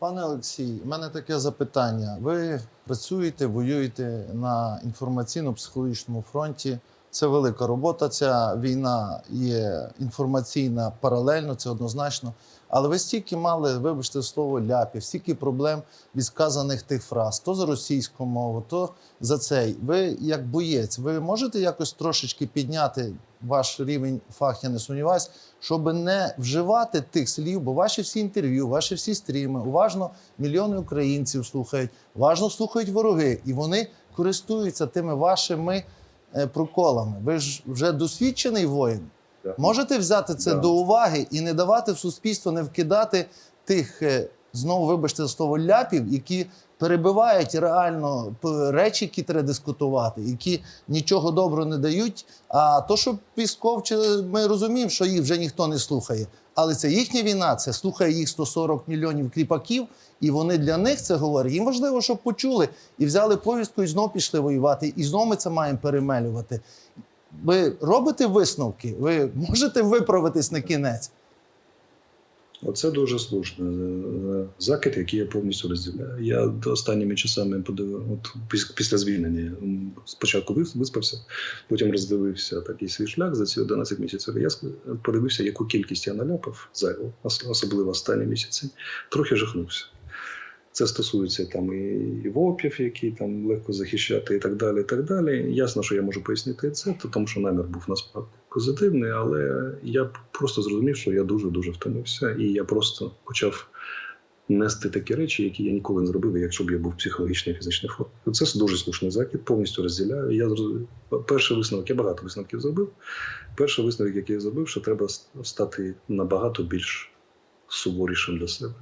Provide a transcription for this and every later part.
Пане Олексій, у мене таке запитання. Ви працюєте, воюєте на інформаційно-психологічному фронті. Це велика робота. Ця війна є інформаційна паралельно, це однозначно. Але ви стільки мали, вибачте слово, ляпів, стільки проблем від сказаних тих фраз, то за російську мову, то за цей. Ви як боєць, ви можете якось трошечки підняти ваш рівень фах, я не сумніваюсь, щоб не вживати тих слів, бо ваші всі інтерв'ю, ваші всі стріми, уважно мільйони українців слухають, уважно слухають вороги, і вони користуються тими вашими е, проколами. Ви ж вже досвідчений воїн. Можете взяти це Да. до уваги і не давати в суспільство, не вкидати тих, е, знову вибачте за слово, ляпів, які перебивають реально речі, які треба дискутувати, які нічого доброго не дають. А то, що Пісков, ми розуміємо, що їх вже ніхто не слухає. Але це їхня війна, це слухає їх 140 мільйонів кріпаків, і вони для них це говорять. Їм важливо, щоб почули і взяли повістку і знов пішли воювати. І знов ми це маємо перемелювати. Ви робите висновки? Ви можете виправитись на кінець? Оце дуже слушно. Е, Закид, який я повністю розділяю. Я останніми часами подивив, от піс- після звільнення спочатку вис- виспався, потім роздивився такий свій шлях за ці 11 місяців. Я подивився, яку кількість я наляпав зайву, особливо останні місяці. Трохи жахнувся. Це стосується там і, ВОПів, які там легко захищати, і так далі. і так далі. Ясно, що я можу пояснити це, тому що намір був насправді позитивний, але я просто зрозумів, що я дуже дуже втомився, і я просто почав нести такі речі, які я ніколи не зробив, якщо б я був в психологічній і фізичній формі. Це дуже слушний закид, повністю розділяю. Я перший висновок, я багато висновків зробив. Перший висновок, який я зробив, що треба стати набагато більш суворішим для себе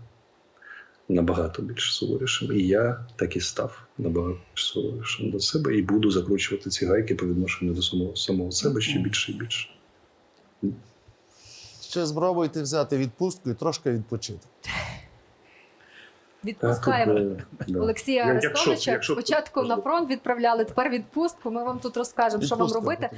набагато більш суворішим. І я так і став набагато більш суворішим до себе і буду закручувати ці гайки по відношенню до самого, самого себе ще більше і більше. Ще спробуйте взяти відпустку і трошки відпочити. Відпускаємо да. Олексія Арестовича. якщо- Спочатку на фронт відправляли, тепер відпустку. Ми вам тут розкажемо, що вам робити.